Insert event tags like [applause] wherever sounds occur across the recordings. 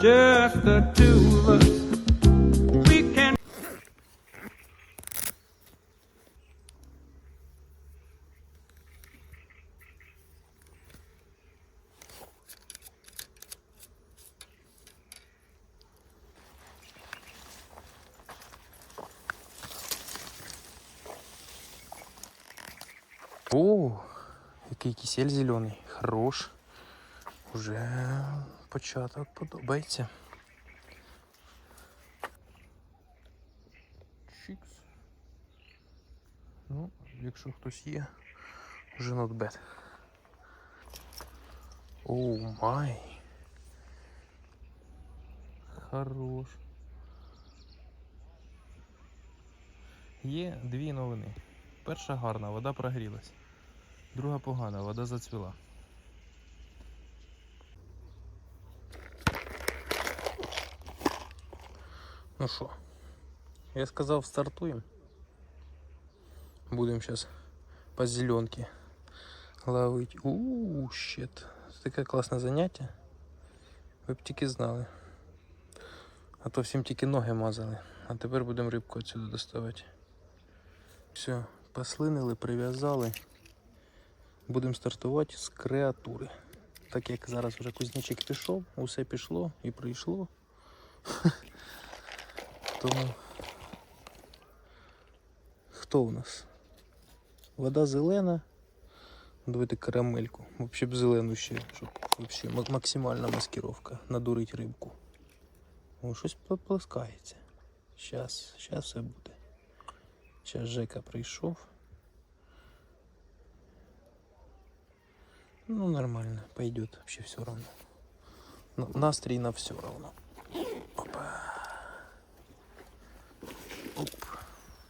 just the two of us. О, який кисель зелений. Хорош. Уже початок подобається. Чікс. Ну, якщо хтось є, вже not. Оу май. Хорош. Є дві новини. Перша гарна, вода прогрілась. Друга погана, вода зацвіла. Ну що, я сказав, стартуємо. Будемо зараз по зеленке ловити. Ууу, щит. Це таке класне заняття. Ви б тільки знали. А то всім тільки ноги мазали. А тепер будемо рибку отсюди доставати. Все, послинили, прив'язали. Будемо стартувати з креатури. Так як зараз вже кузнечик пішов, усе пішло і прийшло. [laughs] Тому хто у нас? Вода зелена. Давайте карамельку. Вообще б зелену ще, щоб вообще ма- максимальна маскировка. Надурить рибку. О, щось поплескається. Щас, щас все буде. Щас Жека прийшов. Ну, нормально, пойдет вообще все равно. На- Настрій на все равно. Опа.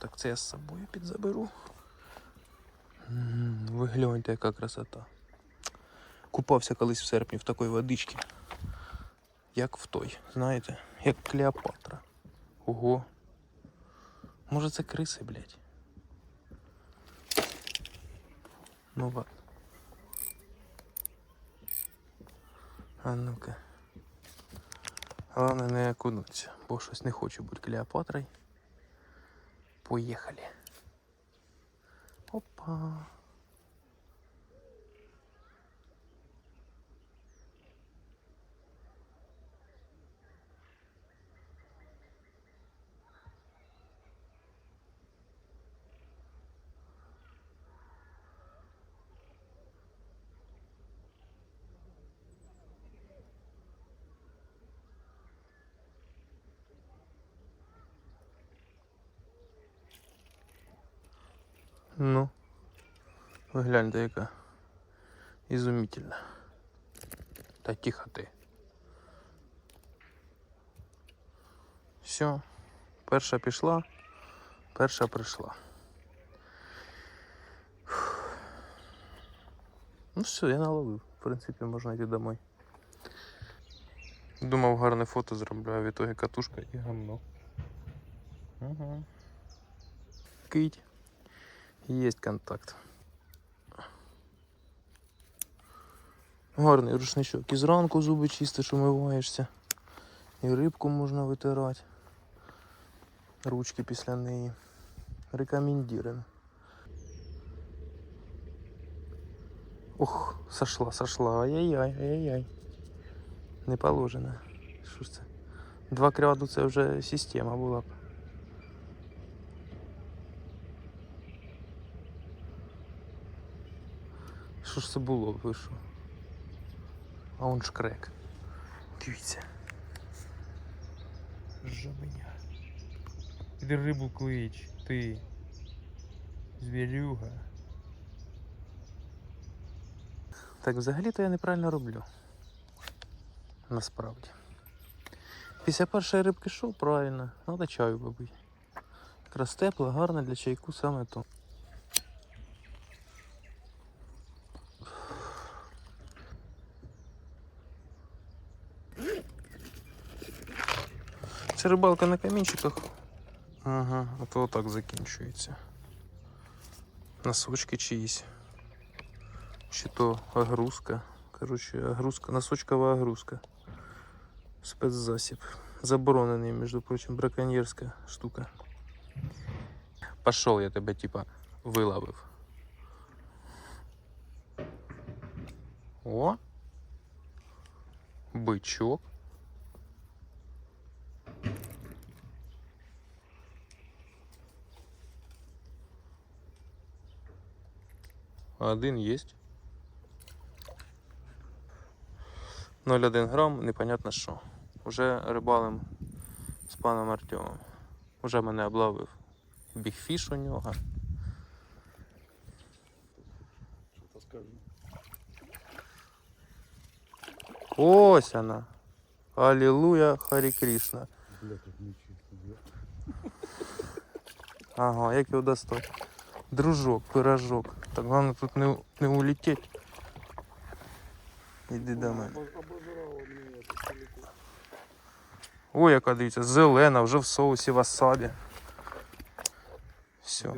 Так це я з собою підзаберу. Ви гляньте, яка красота. Купався колись в серпні в такій водичці. Як в той, знаєте, як Клеопатра. Ого. Може це криси, блядь. Ну ладно. А ну-ка. Головне не окунуться, бо щось не хочу бути Клеопатрою. Поїхали. Опа. Ну. Ви гляньте, яка ізумітельна. Та тихо ти. Все. Перша пішла, перша прийшла. Ну все, я наловив. В принципі, можна йти домой. Думав, гарне фото зроблю, а в итоге катушка і гамно. Угу. Кить. Есть контакт. Гарний рушничок. І зранку зуби чистиш, умиваєшся. І рибку можна витирати. Ручки після неї. Рекомендуємо. Ох, сошла, сошла. Ай-яй-яй, ай-яй-яй. Не положено. Що ж це? Два кряду це вже система була б. Що ж це було, ви що? А он ж крек. Дивіться. Жабеня. Іди рибу клич, ти. Звірюга. Так, взагалі-то я неправильно роблю. Насправді. Після першої рибки що? Правильно. Надо чаю побити. Якраз тепло, гарно для чайку саме то. Це рибалка на камінчиках. Ага, а то отак закінчується. Носочки чиїсь. Чи то огрузка. Коротше, огрузка, носочкова огрузка. Спецзасіб. Заборонений, між прочим, браконьєрська штука. Пошел, я тебе типа виловив. О! Бичок. Один есть. 0,1 грам, непонятно що. Уже рибалим з паном Артемом. Уже мене обловив. Бігфіш у нього. Что-то скажи. Ось вона. Алілуя, Харі Крішна. Бля, как нечисто. Ага, як його достати? Дружок, пирожок. Так головне тут не, не улететь. Іди до мене. Ой, яка дивіться, зелена, вже в соусі васабі. Все.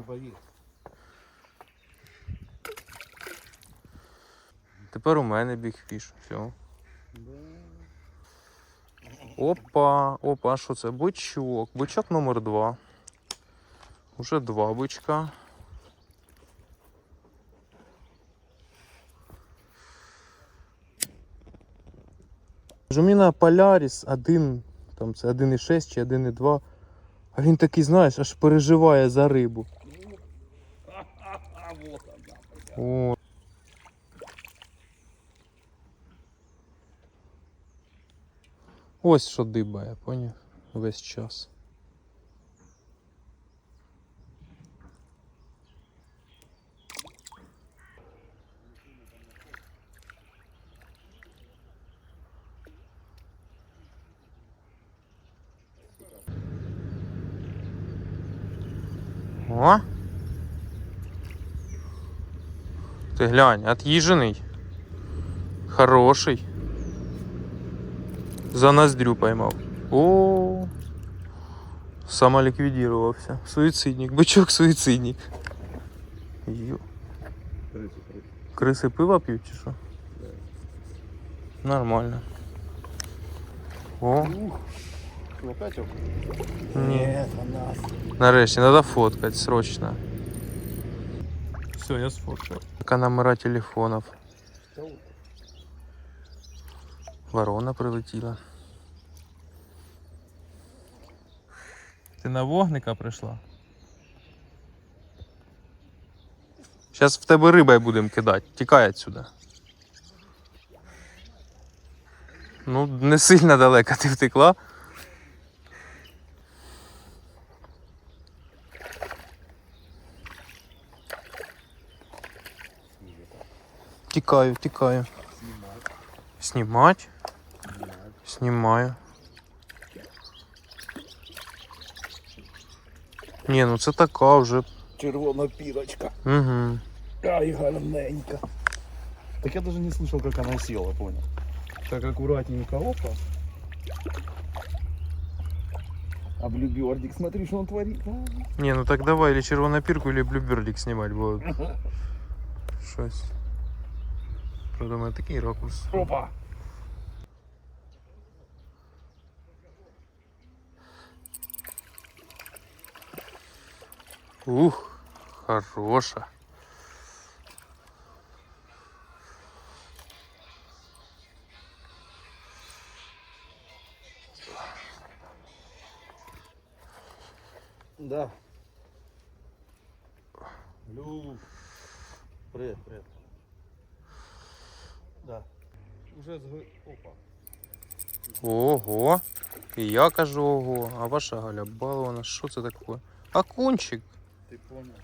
Тепер у мене бігфіш. Все. Опа, опа, що це? Бичок. Бичок номер два. Уже два бичка. Жуміна Поляріс один, там це 1,6 чи 1,2. А він такий, знаєш, аж переживає за рибу. О. Ось що дибає, поняв? Весь час. О! Ти глянь, от'їжений. Хороший. За ноздрю поймав. О, самоликвидировался. Суицидник. Бычок суицидник. Ё. Крысы, пиво пьют, чи що? Нормально. О, Ух. Что, опять он? ні. Нет, она. Нарешті, надо фоткать срочно. Все, я сфоткал. Така номера телефонов. Ворона прилетіла. Ти на вогника прийшла? Зараз в тебе рибою будемо кидати. Тікай отсюда. Ну, не сильно далеко ти втекла. Тікаю, тікаю. Знімати? Знімаю. Ні, ну це така вже. Червона пирочка. Угу. Ай, гарненько. Так я даже не слышал, как она села, понял. Так аккуратненько, опа. А блюбердик, смотри, что он творит. А. Ні, ну так давай или червонопірку, или блюбердик знімати, бо [laughs] щось. У мене такий ракурс. Опа. Ух, хороша. Да. Люк. Привет, привет. Да. Уже з... Опа. Ого. І я кажу ого. А ваша Галя балована, що це таке? Окунчик. Ты понял.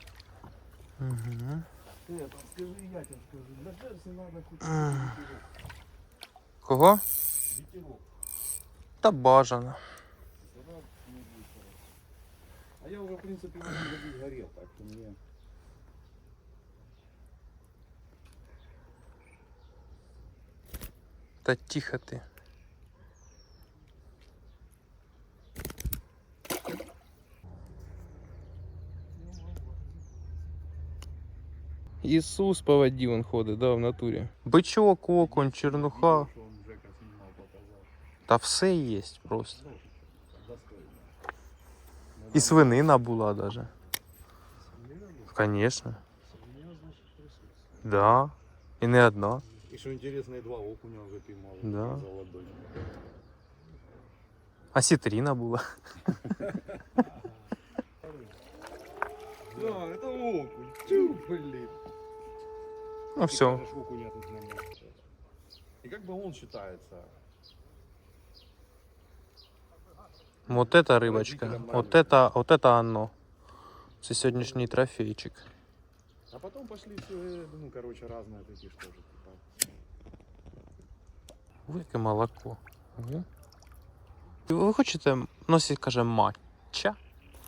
Угу. Ты это скажи, я тебе скажу. Для жерси надо хоть Ах. ветерок. Кого? Ветерок. Та бажано. Тогда не будет хорошо. А я уже, в принципе, в этом году горел, так что мне... Та тихо ти. Ісус по воді він ходить, да, в натурі. Бичок, окунь, чернуха. Что он Жека снимал, показал. Та все є просто. І свинина була даже. Конечно. Да. І не одна. И что интересно, и два окуня уже поймал. Да. За ладонь. А сітріна була. Да, это окунь. Тю, блин. Ну все. окуня тут нема. И как бы он считается? Вот эта рибочка. Вот это, вот это оно. Це сьогоднішній трофейчик. А потом пошли все, ну, короче, разные такие, что же. Ой, молоко. Ого. Ви хочете, носі каже, матча,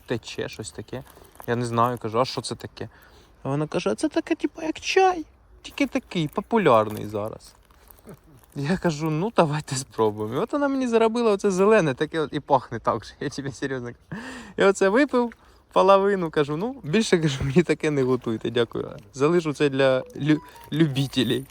тече, щось таке. Я не знаю, кажу, а що це таке? А вона каже, а це таке, типу, як чай. Тільки такий, популярний зараз. Я кажу, ну давайте спробуємо. І от вона мені заробила оце зелене, таке от і пахне так же, я тобі серйозно кажу. Я оце випив половину, кажу, ну більше кажу, [laughs] мені таке не готуйте, дякую. Залишу це для лю- любителів.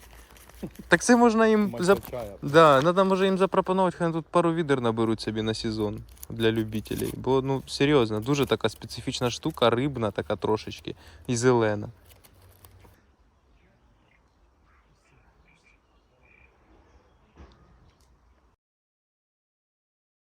Так це можна їм зап... Да, надо може їм запропонувати, хай тут пару відер наберуть собі на сезон для любителів. Бо ну серйозно, дуже така специфічна штука, рибна така трошечки і зелена.